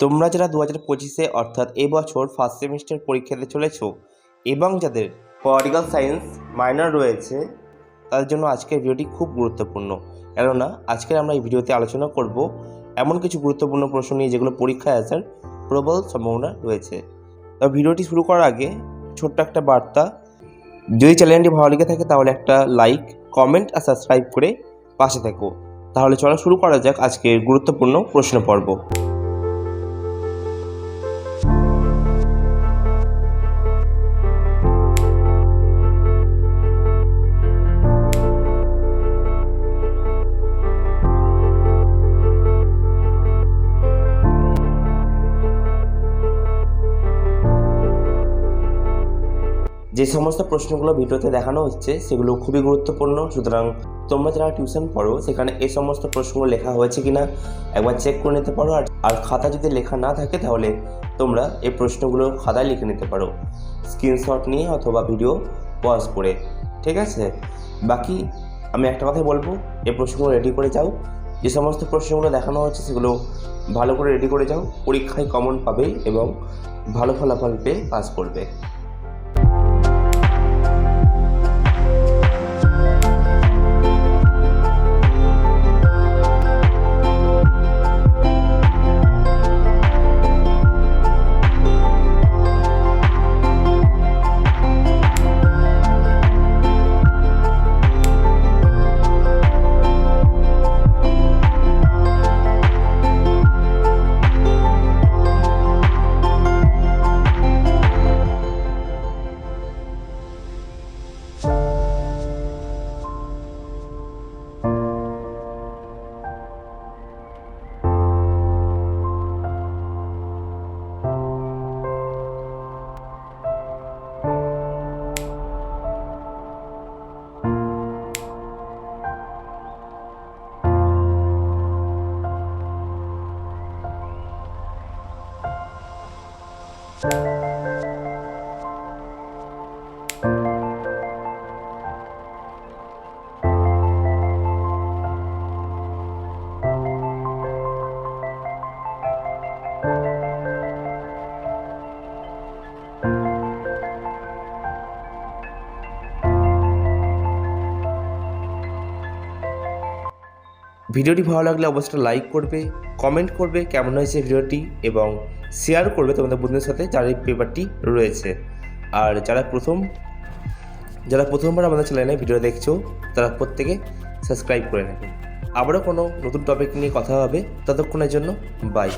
তোমরা যারা দু হাজার পঁচিশে, অর্থাৎ এবছর ফার্স্ট সেমিস্টার পরীক্ষা দিতে চলেছো এবং যাদের পলিটিক্যাল সায়েন্স মাইনর রয়েছে, তাদের জন্য আজকের ভিডিওটি খুব গুরুত্বপূর্ণ। কেননা, আজকের আমরা এই ভিডিওতে আলোচনা করব এমন কিছু গুরুত্বপূর্ণ প্রশ্ন নিয়ে যেগুলো পরীক্ষায় আসার প্রবল সম্ভাবনা রয়েছে। তবে ভিডিওটি শুরু করার আগে ছোট্ট একটা বার্তা। যদি চ্যানেলটি ভালো লেগে থাকে তাহলে একটা লাইক কমেন্ট আর সাবস্ক্রাইব করে পাশে থেকো। তাহলে চলো শুরু করা যাক আজকের গুরুত্বপূর্ণ প্রশ্ন পর্ব। যে সমস্ত প্রশ্নগুলো ভিডিওতে দেখানো হচ্ছে, সেগুলো খুবই গুরুত্বপূর্ণ। সুতরাং তোমরা যারা টিউশন পড়ো, সেখানে এই সমস্ত প্রশ্নগুলো লেখা হয়েছে কিনা একবার চেক করে নিতে পারো। আর আর খাতা যদি লেখা না থাকে, তাহলে তোমরা এই প্রশ্নগুলো খাতায় লিখে নিতে পারো। স্ক্রিনশট নিয়ে অথবা ভিডিও পজ করে। ঠিক আছে? বাকি আমি একটা কথাই বলব, এই প্রশ্নগুলো রেডি করে যাও। যে সমস্ত প্রশ্নগুলো দেখানো হচ্ছে, সেগুলো ভালো করে রেডি করে যাও। পরীক্ষায় কমন পাবে এবং ভালো ফলাফল পেয়ে পাস করবে। ভিডিওটি ভালো লাগলে অবশ্যই লাইক করবে কমেন্ট করবে কেমন হয়েছে ভিডিওটি এবং শেয়ার করবে তোমাদের বন্ধুদের সাথে যার এই পেপারটি রয়েছে। আর যারা প্রথম, যারা প্রথমবার আমাদের চ্যানেলে ভিডিও দেখছ, তারা প্রত্যেকে সাবস্ক্রাইব করে নেবে। আবারও কোনো নতুন টপিক নিয়ে কথা হবে। ততক্ষণের জন্য বাই